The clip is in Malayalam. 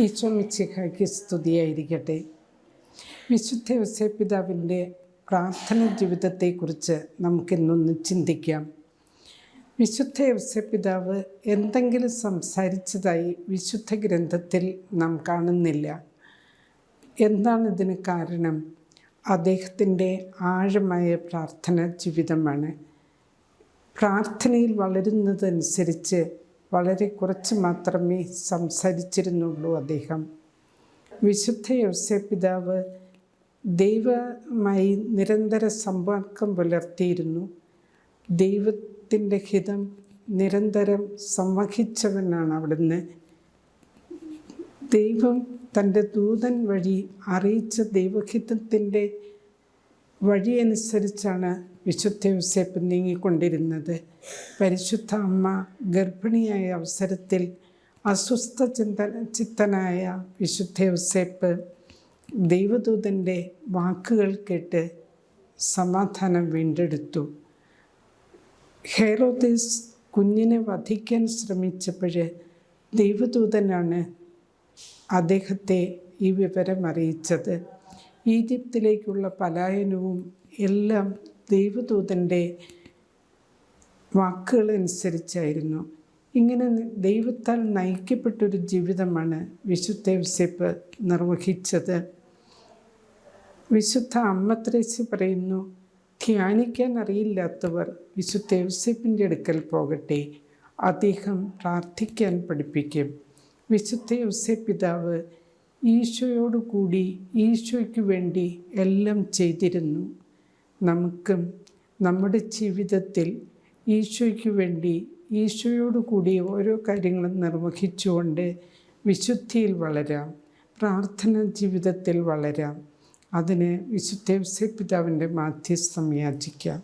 ഈശോമിച്ചിഹായ്ക്ക് സ്തുതിയായിരിക്കട്ടെ. വിശുദ്ധ യോസേപിതാവിന്റെ പ്രാർത്ഥന ജീവിതത്തെക്കുറിച്ച് നമുക്കിന്നൊന്ന് ചിന്തിക്കാം. വിശുദ്ധ യോസേപിതാവ് എന്തെങ്കിലും സംസാരിച്ചതായി വിശുദ്ധ ഗ്രന്ഥത്തിൽ നാം കാണുന്നില്ല. എന്താണ് ഇതിന് കാരണം? അദ്ദേഹത്തിന്റെ ആഴമായ പ്രാർത്ഥന ജീവിതമാണ്. പ്രാർത്ഥനയിൽ വളരുന്നതനുസരിച്ച് വളരെ കുറച്ച് മാത്രമേ സംസാരിച്ചിരുന്നുള്ളൂ അദ്ദേഹം. വിശുദ്ധ യവസ പിതാവ് ദൈവമായി നിരന്തര സമ്പർക്കം പുലർത്തിയിരുന്നു. ദൈവത്തിന്റെ ഹിതം നിരന്തരം സംവഹിച്ചവനാണ് അവിടുന്ന്. ദൈവം തന്റെ ദൂതൻ വഴി അറിയിച്ച ദൈവഹിതത്തിന്റെ വഴിയനുസരിച്ചാണ് വിശുദ്ധ യൂസേപ്പ് നീങ്ങിക്കൊണ്ടിരുന്നത്. പരിശുദ്ധ അമ്മ ഗർഭിണിയായ അവസരത്തിൽ അസ്വസ്ഥ ചിന്ത ചിത്തനായ വിശുദ്ധ യൂസേപ്പ് ദൈവദൂതന്റെ വാക്കുകൾ കേട്ട് സമാധാനം വീണ്ടെടുത്തു. ഹേറോദേസ് കുഞ്ഞിനെ വധിക്കാൻ ശ്രമിച്ചപ്പോൾ ദൈവദൂതനാണ് അദ്ദേഹത്തെ ഈ വിവരം അറിയിച്ചത്. ഈജിപ്തിലേക്കുള്ള പലായനവും എല്ലാം ദൈവദൂതന്റെ വാക്കുകളനുസരിച്ചായിരുന്നു. ഇങ്ങനെ ദൈവത്താൽ നയിക്കപ്പെട്ടൊരു ജീവിതമാണ് വിശുദ്ധ യൂസേപ്പ് നിർവഹിച്ചത്. വിശുദ്ധ അമ്മത്രേസി പറയുന്നു ധ്യാനിക്കാൻ അറിയില്ലാത്തവർ വിശുദ്ധ യൂസേപ്പിന്റെ അടുക്കൽ പോകട്ടെ. അദ്ദേഹം പ്രാർത്ഥിക്കാൻ പഠിപ്പിക്കും. വിശുദ്ധ യൂസേപ്പ് പിതാവ് ഈശോയോട് കൂടി ഈശോയ്ക്ക് വേണ്ടി എല്ലാം ചെയ്തിരുന്നു. നമുക്കും നമ്മുടെ ജീവിതത്തിൽ ഈശോയ്ക്ക് വേണ്ടി ഈശോയോട് കൂടി ഓരോ കാര്യങ്ങളും നിർവഹിച്ചുകൊണ്ട് വിശുദ്ധിയിൽ വളരാം പ്രാർത്ഥന ജീവിതത്തിൽ വളരാം. അതിന് വിശുദ്ധ പിതാവിന്റെ മാധ്യസ്ഥം യാചിക്കാം.